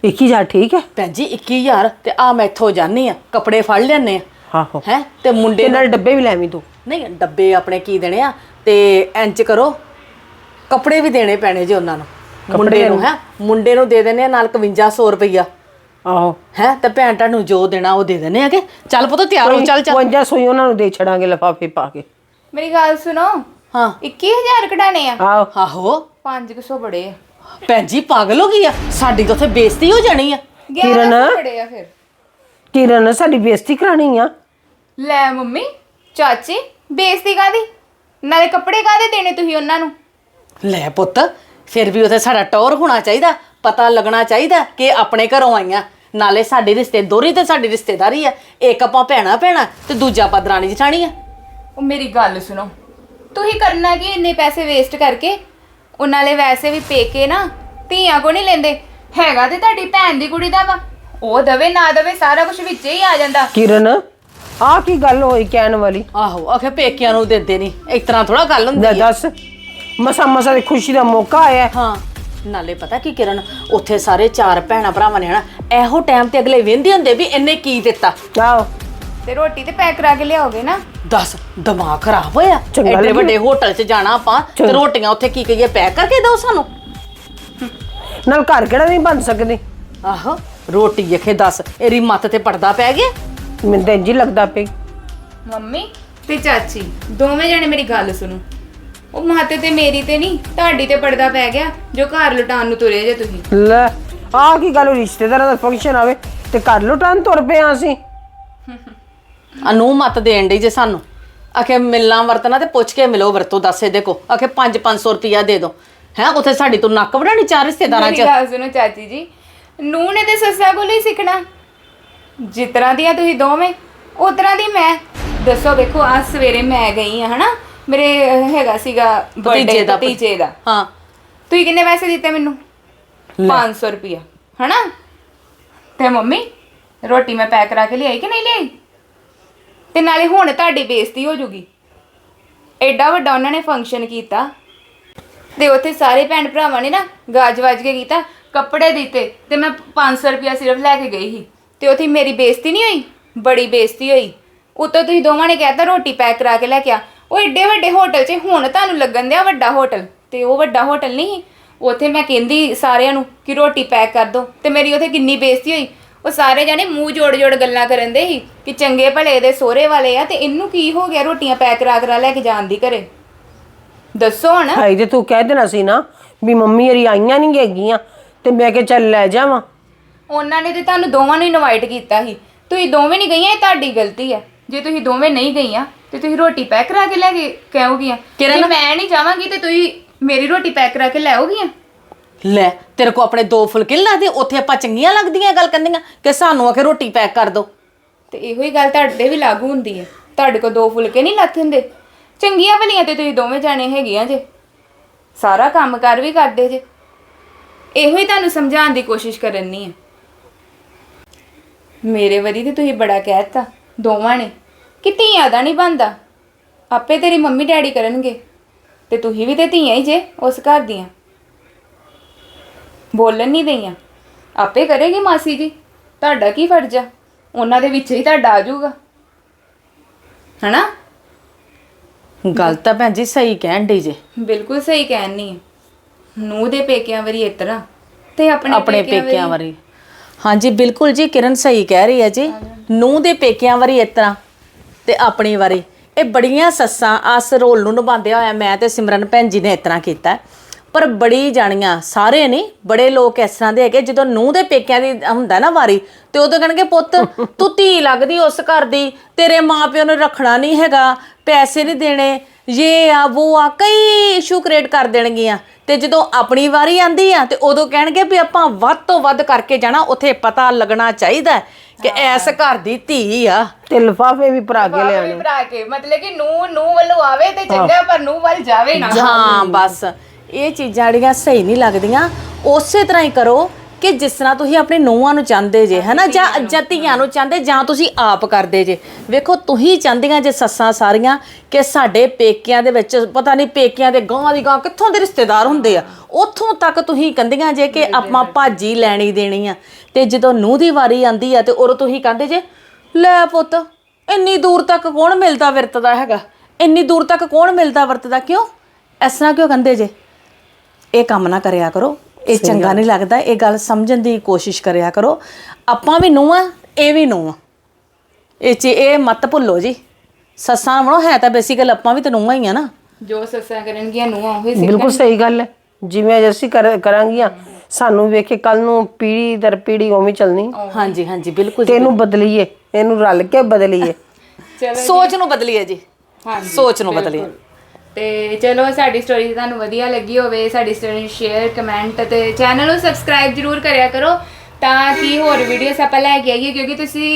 21000 ਠੀਕ ਹੈ? ਭੈਣ ਜੀ 21000 ਤੇ ਆ ਮੈਂ ਇੱਥੋਂ ਜਾਨੀ ਆ ਕੱਪੜੇ ਫੜ ਲੈਣੇ ਆ ਆਹੋ। ਹੈ? ਤੇ ਮੁੰਡੇ ਤੇ ਨੂੰ ਨਾਲ ਡੱਬੇ ਵੀ ਲੈਵੀਂ ਤੂੰ। ਨਹੀਂ ਡੱਬੇ ਆਪਣੇ ਕੀ ਦੇਣੇ ਆ? ਤੇ ਇੰਚ ਕਰੋ ਕੱਪੜੇ ਵੀ ਦੇਣੇ ਪੈਣੇ ਜੀ ਉਹਨਾਂ ਨੂੰ। ਮੁੰਡੇ ਨੂੰ ਹੈ? ਮੁੰਡੇ ਨੂੰ ਦੇ ਦੇਣੇ ਆ ਨਾਲ 5100 ਰੁਪਈਆ। ਆਹੋ। ਹੈ? ਤੇ ਭੈਣ ਟਾ ਨੂੰ ਜੋ ਦੇਣਾ ਉਹ ਦੇ ਦੇਣੇ ਆਗੇ। ਚੱਲ ਪੁੱਤ ਤਿਆਰ ਹੋ ਚੱਲ ਚੱਲ। 52 ਸੋਈ ਉਹਨਾਂ ਨੂੰ ਦੇ ਛੜਾਂਗੇ ਲਫਾਫੇ ਪਾ ਕੇ। ਮੇਰੀ ਗੱਲ ਸੁਣੋ। ਹਾਂ। 21000 ਕਢਾਣੇ ਆ। ਆਹੋ। ਆਹੋ। 500 ਬੜੇ ਆ। ਭੈਣ ਜੀ ਪਾਗਲ ਹੋ ਗਈ ਆ। ਸਾਡੀ ਤਾਂ ਉੱਥੇ ਬੇਇੱਜ਼ਤੀ ਹੋ ਜਾਣੀ ਆ। 1100 ਬੜੇ ਆ ਫਿਰ। ਕਿਰਨ ਸਾਡੀ ਬੇਇੱਜ਼ਤੀ ਕਰਾਣੀ ਆ। ਲੈ ਮੰਮੀ ਚਾਚੀ ਬੇਇੱਜ਼ਤੀ ਕਾਦੀ ਨਾਲੇ ਕੱਪੜੇ ਕਾਦੇ ਦੇਣੇ ਤੁਸੀਂ ਉਹਨਾਂ ਨੂੰ? ਲੈ ਪੁੱਤ ਫਿਰ ਵੀ ਉੱਥੇ ਸਾਡਾ ਟੌਰ ਹੋਣਾ ਚਾਹੀਦਾ ਪਤਾ ਲੱਗਣਾ ਚਾਹੀਦਾ ਕਿ ਆਪਣੇ ਘਰੋਂ ਆਈਆਂ ਨਾਲੇ ਸਾਡੇ ਰਿਸ਼ਤੇ ਦੋਰੀ ਤੇ ਸਾਡੀ ਰਿਸ਼ਤੇਦਾਰੀ ਆ। ਇੱਕ ਆਪਾਂ ਭੈਣਾ ਭੈਣਾ ਤੇ ਦੂਜਾ ਆਪਾਂ ਦਰਾਣੀ ਜਠਾਣੀ ਆ। ਉਹ ਮੇਰੀ ਗੱਲ ਸੁਣੋ ਤੁਸੀਂ ਕਰਨਾ ਕੀ ਇੰਨੇ ਪੈਸੇ ਵੇਸਟ ਕਰਕੇ? ਉਹ ਨਾਲੇ ਵੈਸੇ ਵੀ ਪੇਕੇ ਨਾ ਧੀਆਂ ਕੋ ਨਹੀਂ ਲੈਂਦੇ। ਹੈਗਾ ਤੇ ਤੁਹਾਡੀ ਭੈਣ ਦੀ ਕੁੜੀ ਦਾ ਵਾ। ਉਹ ਦਵੇ ਨਾ ਦਵੇ ਸਾਰਾ ਕੁਝ ਵਿੱਚੇ ਹੀ ਆ ਜਾਂਦਾ। ਕਿਰਨ ਆਹ ਕੀ ਗੱਲ ਹੋਈ ਕਹਿਣ ਵਾਲੀ? ਆਹੋ ਆਖੇ ਪੇਕਿਆਂ ਨੂੰ ਦਿੰਦੇ ਨਹੀਂ ਇਸ ਤਰ੍ਹਾਂ ਥੋੜਾ ਗੱਲ ਹੁੰਦੀ ਲੈ ਆ। ਦੱਸ। ਮਸਾ ਮਸਾ ਦੀ ਖੁਸ਼ੀ ਦਾ ਮੌਕਾ ਆਇਆ। ਹੈ। ਹਾਂ ਨਾਲੇ ਪਤਾ ਕੀ ਕਿਰਨ ਉੱਥੇ ਸਾਰੇ ਚਾਰ ਭੈਣਾਂ ਭਰਾਵਾਂ ਨੇ ਹਨਾ ਇਹੋ ਟਾਈਮ ਤੇ ਅਗਲੇ ਵੇਂਦੇ ਹੁੰਦੇ ਵੀ ਇਹਨੇ ਕੀ ਦਿੱਤਾ। ਆਹੋ। ਤੇ ਰੋਟੀ ਤੇ ਪੈਕ ਕਰਾ ਕੇ ਲਿਆਓਗੇ ਨਾ? ਦੱਸ ਦਿਮਾਗ ਖਰਾਬ ਹੋਇਆ? ਚੰਗਾ ਐਡੇ ਲੱਗਿਆ। ਵੱਡੇ ਹੋਟਲ 'ਚ ਜਾਣਾ ਆਪਾਂ ਤੇ ਚੰਗਾ। ਰੋਟੀਆਂ ਉੱਥੇ ਕੀ ਕਹੀਏ ਪੈਕ ਕਰਕੇ ਦਿਓ ਸਾਨੂੰ? ਨਾਲ ਘਰ ਕਿਹੜਾ ਨਹੀਂ ਬਣ ਸਕਦੀ? ਆਹੋ ਰੋਟੀ ਯਖੇ ਦੱਸ ਇਹਦੀ ਮੱਤ ਤੇ ਪੜਦਾ ਪੈ ਗਿਆ? ਮੈਨੂੰ ਤਾਂ ਇੰਝ ਹੀ ਲੱਗਦਾ ਪਈ ਮੰਮੀ ਤੇ ਚਾਚੀ ਦੋਵੇਂ ਜਣੇ ਮੇਰੀ ਗੱਲ ਸੁਣੋ। ਉਹ ਮਾਤੇ ਤੇ ਮੇਰੀ ਤੇ ਨਹੀਂ ਤੁਹਾਡੀ ਤੇ ਪਰਦਾ ਪੈ ਗਿਆ ਜੋ ਘਰ ਲੁਟਾਉਣ ਨੂੰ ਤੁਰੇ ਜੇ ਤੁਸੀਂ। ਲੈ ਆਹ ਕੀ ਗੱਲ ਹੋਈ? ਰਿਸ਼ਤੇਦਾਰਾਂ ਦਾ ਫੰਕਸ਼ਨ ਆਵੇ ਤੇ ਘਰ ਲੁਟਾਉਣ ਤੁਰ ਪਏ ਹਾਂ ਅਸੀਂ ਅਨੂ ਮੱਤ ਦੇਣ ਡਈ ਜੇ ਸਾਨੂੰ। ਆਖੇ ਮਿਲਣਾ ਵਰਤਣਾ ਤੇ ਪੁੱਛ ਕੇ ਮਿਲੋ ਵਰਤੋ ਦੱਸ ਇਹਦੇ ਕੋ ਆਖੇ 5-500 ਰੁਪਿਆ ਦੇ ਦੋ। ਹੈ ਉੱਥੇ ਸਾਡੀ ਤੋਂ ਨੱਕ ਵੜਾਣੀ ਚਾਰ ਰਿਸ਼ਤੇਦਾਰਾਂ ਮੇਰੀ 'ਚ ਗੱਲ ਸੁਣੋ ਚਾਚੀ ਜੀ ਨੂੰ ਨੇ ਤੇ ਸੱਸਾ ਕੋਲ ਹੀ ਸਿੱਖਣਾ। ਜਿਸ ਤਰ੍ਹਾਂ ਦੀਆਂ ਤੁਸੀਂ ਦੋਵੇਂ ਉਸ ਤਰ੍ਹਾਂ ਦੀ ਮੈਂ। ਦੱਸੋ ਵੇਖੋ ਅੱਜ ਸਵੇਰੇ ਮੈਂ ਗਈ ਆ ਹਨਾ? ਮੇਰੇ ਅਹ, ਹੈਗਾ ਸੀਗਾ ਭਤੀਜੇ ਦਾ। ਦਾ ਭਤੀਜੇ। ਦਾ। ਹਾਂ। ਤੁਸੀਂ ਕਿੰਨੇ ਪੈਸੇ ਦਿੱਤੇ ਮੈਨੂੰ? 500 ਰੁਪਿਆ ਹਨਾ? ਤੇ ਮੰਮੀ ਰੋਟੀ ਮੈਂ ਪੈਕ ਕਰਾ ਕੇ ਲਿਆਈ ਕਿ ਨਹੀਂ ਲਿਆਈ? ਤੇ ਨਾਲੇ ਹੁਣ ਤੁਹਾਡੀ ਬੇਇੱਜ਼ਤੀ ਹੋ ਜੂਗੀ। ਐਡਾ ਵੱਡਾ ਉਹਨਾਂ ਨੇ ਫੰਕਸ਼ਨ ਕੀਤਾ। ਤੇ ਉੱਥੇ ਸਾਰੇ ਭੈਣ ਭਰਾਵਾਂ ਨੇ ਨਾ ਗਾਜ ਵਾਜ ਕੇ ਕੀਤਾ ਕੱਪੜੇ ਦਿੱਤੇ ਤੇ ਮੈਂ 500 ਰੁਪਿਆ ਸਿਰਫ ਲੈ ਕੇ ਗਈ ਸੀ। ਤੇ ਉੱਥੇ ਮੇਰੀ ਬੇਇੱਜ਼ਤੀ ਨਹੀਂ ਹੋਈ? ਬੜੀ ਬੇਇੱਜ਼ਤੀ ਹੋਈ। ਉੱਤੋਂ ਤੁਸੀਂ ਦੋਵਾਂ ਨੇ ਕਹਿਤਾ ਰੋਟੀ ਪੈਕ ਕਰਾ ਕੇ ਲੈ ਕੇ ਆ। ਉਹ ਏਡੇ ਵੱਡੇ ਹੋਟਲ 'ਚ ਹੁਣ ਤੁਹਾਨੂੰ ਲੱਗਣ ਦਿਆ ਵੱਡਾ ਹੋਟਲ। ਤੇ ਉਹ ਵੱਡਾ ਹੋਟਲ ਨਹੀਂ। ਉੱਥੇ ਮੈਂ ਕਹਿੰਦੀ ਸਾਰਿਆਂ ਨੂੰ ਕਿ ਰੋਟੀ ਪੈਕ ਕਰ ਦਿਓ ਤੇ ਮੇਰੀ ਉੱਥੇ ਕਿੰਨੀ ਬੇਇੱਜ਼ਤੀ ਹੋਈ। ਉਹ ਸਾਰੇ ਜਾਣੇ ਮੂੰਹ ਜੋੜ ਜੋੜ ਗੱਲਾਂ ਕਰਨ ਦੇ ਸੀ ਕਿ ਚੰਗੇ ਭਲੇ ਦੇ ਸੋਹਰੇ ਵਾਲੇ ਆ ਤੇ ਇਹਨੂੰ ਕੀ ਹੋ ਗਿਆ ਰੋਟੀਆਂ ਪੈਕ ਕਰਾ ਕਰਾ ਲੈ ਕੇ ਜਾਣ ਦੀ ਘਰੇ? ਦੱਸੋ ਹੁਣ। ਹਾਈ ਤੇ ਤੂੰ ਕਹਿ ਦੇਣਾ ਸੀ ਨਾ ਵੀ ਮੰਮੀ ਹਰੀ ਆਈਆਂ ਨਹੀਂ ਹੈਗੀਆਂ ਤੇ ਮੈਂ ਕਿਹਾ ਚੱਲ ਲੈ ਜਾਵਾਂ। ਉਹਨਾਂ ਨੇ ਤੇ ਤੁਹਾਨੂੰ ਦੋਵਾਂ ਨੂੰ ਇਨਵਾਈਟ ਕੀਤਾ ਸੀ। ਤੁਸੀਂ ਦੋਵੇਂ ਨਹੀਂ ਗਈਆਂ ਇਹ ਤੁਹਾਡੀ ਗਲਤੀ ਹੈ ਜੇ ਤੁਸੀਂ ਦੋਵੇਂ ਨਹੀਂ ਗਈਆਂ ਤੇ ਤੁਸੀਂ ਰੋਟੀ ਪੈਕ ਕਰਾ ਕੇ ਲੈ ਕੇ ਕਹੋਗੀਆਂ ਜੇ ਮੈਂ ਨਹੀਂ ਜਾਵਾਂਗੀ ਤੇ ਤੁਸੀਂ ਮੇਰੀ ਰੋਟੀ ਪੈਕ ਕਰਾ ਕੇ ਲੈ ਆਓਗੀਆਂ? ਲੈ ਤੇਰੇ ਕੋ ਆਪਣੇ ਦੋ ਫੁਲਕੇ ਨੀ ਲੱਗਦੇ ਉੱਥੇ ਆਪਾਂ ਚੰਗੀਆਂ ਲੱਗਦੀਆਂ ਗੱਲ ਕਰਨੀਆਂ ਕਿ ਸਾਨੂੰ ਆਖੇ ਰੋਟੀ ਪੈਕ ਕਰ ਦੋ। ਤੇ ਇਹੋ ਹੀ ਗੱਲ ਤੁਹਾਡੇ ਵੀ ਲਾਗੂ ਹੁੰਦੀ ਹੈ। ਤੁਹਾਡੇ ਕੋਲ ਦੋ ਫੁਲਕੇ ਨਹੀਂ ਲੱਥ ਹੁੰਦੇ। ਚੰਗੀਆਂ ਭਲੀਆਂ ਤੇ ਤੁਸੀਂ ਦੋਵੇਂ ਜਾਣੇ ਹੈਗੀਆਂ ਜੇ। ਸਾਰਾ ਕੰਮ ਕਰ ਵੀ ਕਰਦੇ ਜੇ। ਇਹੋ ਹੀ ਤੁਹਾਨੂੰ ਸਮਝਾਉਣ ਦੀ ਕੋਸ਼ਿਸ਼ ਕਰਨੀ ਹੈ। ਮੇਰੇ ਵਰੀ ਤੇ ਤੁਸੀਂ ਬੜਾ ਕਹਿਤਾ ਦੋਵਾਂ ਨੇ ਕਿ ਧੀਆਂ ਦਾ ਨਹੀਂ ਬੰਦਾ ਆਪੇ ਤੇਰੀ ਮੰਮੀ ਡੈਡੀ ਕਰਨਗੇ ਤੇ ਤੁਸੀਂ ਵੀ ਤੇ ਧੀਆਂ ਹੀ ਜੇ ਉਸ ਘਰ ਦੀਆਂ। ਬੋਲਣ ਨਹੀਂ ਦਈਆਂ। ਆਪੇ ਕਰੇਗੀ ਮਾਸੀ ਜੀ ਤੁਹਾਡਾ ਕੀ ਫਰਜ਼ ਆ? ਉਹਨਾਂ ਦੇ ਵਿੱਚ ਹੀ ਤੁਹਾਡਾ ਆ ਜਾਊਗਾ। ਹਨਾ? ਗੱਲ ਤਾਂ ਭੈਣ ਜੀ ਸਹੀ ਕਹਿਣ ਡਈ ਜੇ। ਬਿਲਕੁਲ ਸਹੀ ਕਹਿਣੀ ਹੈ ਨੂੰ ਦੇ ਪੇਕਿਆਂ ਵਰੀ ਇਸ ਤਰ੍ਹਾਂ ਤੇ ਆਪਣੇ ਆਪਣੇ ਪੇਕਿਆਂ ਵਾਰੀ। ਹਾਂਜੀ ਬਿਲਕੁਲ ਜੀ ਕਿਰਨ ਸਹੀ ਕਹਿ ਰਹੀ ਹੈ ਜੀ। ਨੂੰ ਦੇ ਪੇਕਿਆਂ ਵਾਰੀ ਇਸ ਤਰ੍ਹਾਂ ਤੇ ਆਪਣੀ ਵਾਰੀ। ਇਹ ਬੜੀਆਂ ਸੱਸਾਂ ਆਸ ਰੋਲ ਨੂੰ ਨਿਭਾਉਂਦੇ ਹੋਇਆ ਮੈਂ ਤੇ ਸਿਮਰਨ ਭੈਣ ਜੀ ਨੇ ਇਸ ਤਰ੍ਹਾਂ ਕੀਤਾ। ਪਰ ਬੜੀ ਜਾਣੀਆਂ ਸਾਰੇ ਨਹੀਂ ਬੜੇ ਲੋਕ ਇਸ ਤਰ੍ਹਾਂ ਦੇ ਹੈਗੇ ਜਦੋਂ ਨੂੰ ਦੇ ਪੇਕਿਆਂ ਦੀ ਹੁੰਦਾ ਨਾ ਵਾਰੀ ਤੇ ਉਦੋਂ ਕਹਿਣਗੇ ਪੁੱਤ ਤੂੰ ਧੀ ਲੱਗਦੀ ਉਸ ਘਰ ਦੀ ਤੇਰੇ ਮਾਪਿਓ ਨੂੰ ਰੱਖਣਾ ਨਹੀਂ ਹੈਗਾ ਪੈਸੇ ਨਹੀਂ ਦੇਣੇ ਇਹ ਆ ਉਹ ਆ ਕਈ ਇਸ਼ੂ ਕ੍ਰੀਏਟ ਕਰ ਦੇਣਗੀਆਂ। ਤੇ ਜਦੋਂ ਆਪਣੀ ਵਾਰੀ ਆਂਦੀ ਆ ਤੇ ਉਦੋਂ ਕਹਿਣਗੇ ਵੀ ਆਪਾਂ ਵੱਧ ਤੋਂ ਵੱਧ ਕਰਕੇ ਜਾਣਾ ਉੱਥੇ ਪਤਾ ਲੱਗਣਾ ਚਾਹੀਦਾ ਹੈ ਕਿ ਐਸ ਘਰ ਦੀ ਧੀ ਆ। ਤੇ ਲਿਫਾਫੇ ਵੀ ਭਰਾ ਕੇ ਲਿਆਣੇ ਭਰਾ ਕੇ ਮਤਲਬ ਕਿ ਨੂੰ ਨੂੰ ਵੱਲੋਂ ਆਵੇ ਤੇ ਚੰਗਾ ਪਰ ਨੂੰ ਵੱਲ ਜਾਵੇ ਨਾ। ਹਾਂ ਬਸ। ਇਹ ਚੀਜ਼ਾਂ ਜਿਹੜੀਆਂ ਸਹੀ ਨਹੀਂ ਲੱਗਦੀਆਂ ਉਸੇ ਤਰ੍ਹਾਂ ਹੀ ਕਰੋ। ਕਿ ਜਿਸ ਤਰ੍ਹਾਂ ਤੁਸੀਂ ਆਪਣੇ ਨੂੰਹਾਂ ਨੂੰ ਚਾਹੁੰਦੇ ਜੇ ਹਨਾ? ਜਾਂ ਜਾਂ ਧੀਆਂ ਨੂੰ ਚਾਹੁੰਦੇ ਜਾਂ ਤੁਸੀਂ ਆਪ ਕਰਦੇ ਜੇ। ਵੇਖੋ ਤੁਸੀਂ ਚਾਹੁੰਦੀਆਂ ਜੇ ਸੱਸਾਂ ਸਾਰੀਆਂ ਕਿ ਸਾਡੇ ਪੇਕਿਆਂ ਦੇ ਵਿੱਚ ਪਤਾ ਨਹੀਂ ਪੇਕਿਆਂ ਦੇ ਗਾਂ ਦੀ ਗਾਂ ਕਿੱਥੋਂ ਦੇ ਰਿਸ਼ਤੇਦਾਰ ਹੁੰਦੇ ਆ? ਉੱਥੋਂ ਤੱਕ ਤੁਸੀਂ ਕਹਿੰਦੀਆਂ ਜੇ ਕਿ ਆਪਾਂ ਭਾਜੀ ਲੈਣੀ ਦੇਣੀ ਆ। ਤੇ ਜਦੋਂ ਨੂੰਹ ਦੀ ਵਾਰੀ ਆਂਦੀ ਆ ਤੇ ਉਦੋਂ ਤੁਸੀਂ ਕਹਿੰਦੇ ਜੇ ਲੈ ਪੁੱਤ ਇੰਨੀ ਦੂਰ ਤੱਕ ਕੌਣ ਮਿਲਦਾ ਵਰਤਦਾ ਹੈਗਾ? ਇੰਨੀ ਦੂਰ ਤੱਕ ਕੌਣ ਮਿਲਦਾ ਵਰਤਦਾ? ਕਿਉਂ? ਇਸ ਤਰ੍ਹਾਂ ਕਿਉਂ ਕਹਿੰਦੇ ਜੇ? ਇਹ ਕੰਮ ਨਾ ਕਰਿਆ ਕਰੋ। ਇਹ ਚੰਗਾ ਨਹੀਂ ਲੱਗਦਾ ਇਹ ਗੱਲ ਸਮਝਣ ਦੀ ਕੋਸ਼ਿਸ਼ ਕਰਿਆ ਕਰੋ। ਆਪਾਂ ਵੀ ਨੂੰ ਆ ਇਹ ਵੀ ਨੂੰ ਆ। ਇਹ ਚ ਇਹ ਮਤ ਭੁੱਲੋ ਜੀ। ਸੱਸਾਂ ਬਣੋ ਹੈ ਤਾਂ ਬੇਸਿਕਲ ਆਪਾਂ ਵੀ ਤਾਂ ਨੂੰਹਾਂ ਹੀ ਆ ਨਾ। ਜੋ ਸੱਸਾਂ ਕਰਨਗੀਆਂ ਨੂੰ ਉਹੀ ਸਿੱਖ ਬਿਲਕੁਲ ਸਹੀ ਗੱਲ ਹੈ। ਜਿਵੇਂ ਅੱਜ ਅਸੀਂ ਕਰ- ਕਰਾਂਗੀਆਂ ਸਾਨੂੰ ਵੇਖ ਕੇ ਕੱਲ ਨੂੰ ਪੀੜੀ ਦਰ ਪੀੜੀ ਉਵੇਂ ਚੱਲਣੀ। ਹਾਂਜੀ ਹਾਂਜੀ ਬਿਲਕੁਲ ਤੇ ਇਹਨੂੰ ਬਦਲੀਏ ਇਹਨੂੰ ਰਲ ਕੇ ਬਦਲੀਏ। ਚਲੋ ਸੋਚ ਨੂੰ ਬਦਲੀਏ ਜੀ। ਹਾਂਜੀ ਸੋਚ ਨੂੰ ਬਦਲੀਏ। ਤੇ ਚਲੋ ਸਾਡੀ ਸਟੋਰੀ ਤੁਹਾਨੂੰ ਵਧੀਆ ਲੱਗੀ ਹੋਵੇ ਸਾਡੀ ਸਟੋਰੀ ਸ਼ੇਅਰ ਕਮੈਂਟ ਤੇ ਚੈਨਲ ਨੂੰ ਸਬਸਕ੍ਰਾਈਬ ਜਰੂਰ ਕਰਿਆ ਕਰੋ ਤਾਂ ਕਿ ਹੋਰ ਵੀਡੀਓਸ ਆਪਾਂ ਲੈ ਕੇ ਆਈਏ ਕਿਉਂਕਿ ਤੁਸੀਂ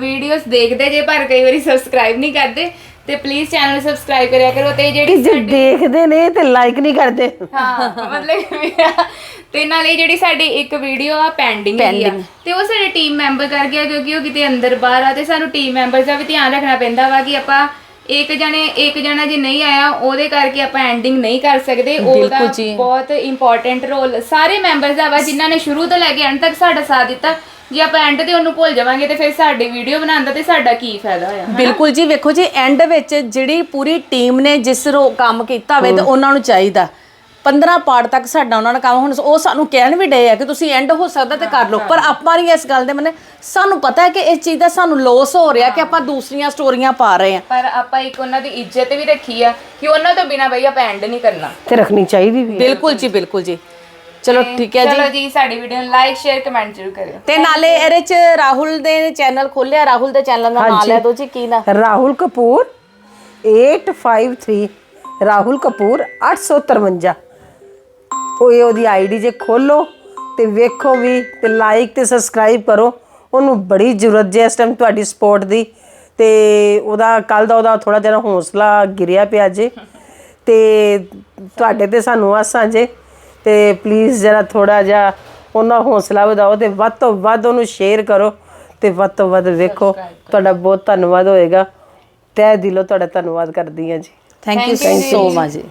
ਵੀਡੀਓਸ ਦੇਖਦੇ ਜੇ ਪਰ ਕਈ ਵਾਰੀ ਸਬਸਕ੍ਰਾਈਬ ਨਹੀਂ ਕਰਦੇ ਤੇ ਪਲੀਜ਼ ਚੈਨਲ ਨੂੰ ਸਬਸਕ੍ਰਾਈਬ ਕਰਿਆ ਕਰੋ ਤੇ ਜਿਹੜੀ ਜੇ ਦੇਖਦੇ ਨੇ ਤੇ ਲਾਈਕ ਨਹੀਂ ਕਰਦੇ ਹਾਂ ਮਤਲਬ ਮੇਰਾ ਤੇ ਨਾਲੇ ਜਿਹੜੀ ਸਾਡੀ ਇੱਕ ਵੀਡੀਓ ਆ ਪੈਂਡਿੰਗ ਹੈਗੀ ਆ Pending। ਤੇ ਉਹ ਸਾਡੇ ਟੀਮ ਮੈਂਬਰ ਕਰ ਗਿਆ ਕਿਉਂਕਿ ਉਹ ਕਿਤੇ ਅੰਦਰ ਬਾਹਰ ਆ ਤੇ ਸਾਨੂੰ ਟੀਮ ਮੈਂਬਰਸ ਦਾ ਵੀ ਧਿਆਨ ਰੱਖਣਾ ਪੈਂਦਾ ਵਾ ਕਿ ਆਪਾਂ ਇੱਕ ਜਣੇ ਇੱਕ ਜਣਾ ਜੇ ਨਹੀਂ ਆਇਆ ਉਹਦੇ ਕਰਕੇ ਆਪਾਂ ਐਂਡਿੰਗ ਨਹੀਂ ਕਰ ਸਕਦੇ। ਉਹਦਾ ਬਿਲਕੁਲ ਜੀ। ਬਹੁਤ ਇੰਪੋਰਟੈਂਟ ਰੋਲ ਸਾਰੇ ਮੈਂਬਰਸ ਦਾ ਵਾ ਜਿਨ੍ਹਾਂ ਨੇ ਸ਼ੁਰੂ ਤੋਂ ਲੈ ਕੇ ਐਂਡ ਤੱਕ ਸਾਡਾ ਸਾਥ ਦਿੱਤਾ ਜੇ ਆਪਾਂ ਐਂਡ ਤੇ ਉਹਨੂੰ ਭੁੱਲ ਜਾਵਾਂਗੇ ਤੇ ਫਿਰ ਸਾਡੀ ਵੀਡੀਓ ਬਣਾਉਣ ਦਾ ਤੇ ਸਾਡਾ ਕੀ ਫਾਇਦਾ ਹੋਇਆ ਬਿਲਕੁਲ ਜੀ। ਵੇਖੋ ਜੀ ਐਂਡ ਵਿੱਚ ਜਿਹੜੀ ਪੂਰੀ ਟੀਮ ਨੇ ਜਿਸ ਰੋ ਕੰਮ ਕੀਤਾ ਹੋਵੇ ਤੇ ਉਹਨਾਂ ਨੂੰ ਚਾਹੀਦਾ। 15 ਪਾਰਟ ਤੱਕ ਸਾਡਾ ਉਹਨਾਂ ਨੇ ਕੰਮ ਹੁਣ ਉਹ ਸਾਨੂੰ ਕਹਿਣ ਵੀ ਡਏ ਆ ਕਿ ਤੁਸੀਂ ਐਂਡ ਹੋ ਸਕਦਾ ਤੇ ਕਰ ਲਓ। ਪਰ ਆਪਾਂ ਨਹੀਂ ਇਸ ਗੱਲ ਦੇ ਮੰਨੇ। ਸਾਨੂੰ ਪਤਾ ਹੈ ਕਿ ਇਸ ਚੀਜ਼ ਦਾ ਸਾਨੂੰ ਲੋਸ ਹੋ ਰਿਹਾ ਕਿ ਆਪਾਂ ਦੂਸਰੀਆਂ ਸਟੋਰੀਆਂ ਪਾ ਰਹੇ ਆ ਪਰ ਆਪਾਂ ਇੱਕ ਉਹਨਾਂ ਦੀ ਇੱਜ਼ਤ ਵੀ ਰੱਖੀ ਆ ਕਿ ਉਹਨਾਂ ਤੋਂ ਬਿਨਾ ਬਈ ਆਪਾਂ ਐਂਡ ਨਹੀਂ ਕਰਨਾ। ਤੇ ਰੱਖਣੀ ਚਾਹੀਦੀ ਵੀ ਹੈ। ਬਿਲਕੁਲ ਜੀ ਬਿਲਕੁਲ ਜੀ। ਚਲੋ ਠੀਕ ਹੈ ਜੀ। ਚਲੋ ਜੀ ਸਾਡੀ ਵੀਡੀਓ ਨੂੰ ਲਾਈਕ ਸ਼ੇਅਰ ਕਮੈਂਟ ਜ਼ਰੂਰ ਕਰਿਓ। ਤੇ ਨਾਲੇ ਇਹਦੇ ਚ ਰਾਹੁਲ ਦੇ ਚੈਨਲ ਖੋਲਿਆ ਰਾਹੁਲ ਦੇ ਚੈਨਲ ਦਾ ਨਾਮ ਲੈ ਦਿਓ ਜੀ ਕੀ ਨਾ ਰਾਹੁਲ ਕਪੂਰ 853 ਰਾਹੁਲ ਕਪੂਰ 853 ਇਹ ਉਹਦੀ ਆਈਡੀ ਜੇ ਖੋਲੋ ਤੇ ਵੇਖੋ ਵੀ ਤੇ ਲਾਈਕ ਤੇ ਸਬਸਕ੍ਰਾਈਬ ਕਰੋ। ਉਹਨੂੰ ਬੜੀ ਜ਼ਰੂਰਤ ਜੇ ਇਸ ਟਾਈਮ ਤੁਹਾਡੀ ਸਪੋਰਟ ਦੀ। ਤੇ ਉਹਦਾ ਕੱਲ ਦਾ ਉਹਦਾ ਥੋੜਾ ਜਿਹਾ ਹੌਸਲਾ ਗਿਰਿਆ ਪਿਆ ਜੇ। ਤੇ ਤੁਹਾਡੇ ਤੇ ਸਾਨੂੰ ਆਸਾਂ ਜੇ। ਤੇ ਪਲੀਜ਼ ਜਰਾ ਥੋੜਾ ਜਿਹਾ ਉਹਨਾਂ ਹੌਸਲਾ ਵਧਾਓ ਤੇ ਵੱਧ ਤੋਂ ਵੱਧ ਉਹਨੂੰ ਸ਼ੇਅਰ ਕਰੋ ਤੇ ਵੱਧ ਤੋਂ ਵੱਧ ਵੇਖੋ। ਤੁਹਾਡਾ ਬਹੁਤ ਧੰਨਵਾਦ ਹੋਏਗਾ। ਤਹਿ ਦਿਲੋਂ ਤੁਹਾਡਾ ਧੰਨਵਾਦ ਕਰਦੀ ਹਾਂ ਜੀ। ਥੈਂਕ ਯੂ ਸੋ ਮਚ ਜੀ।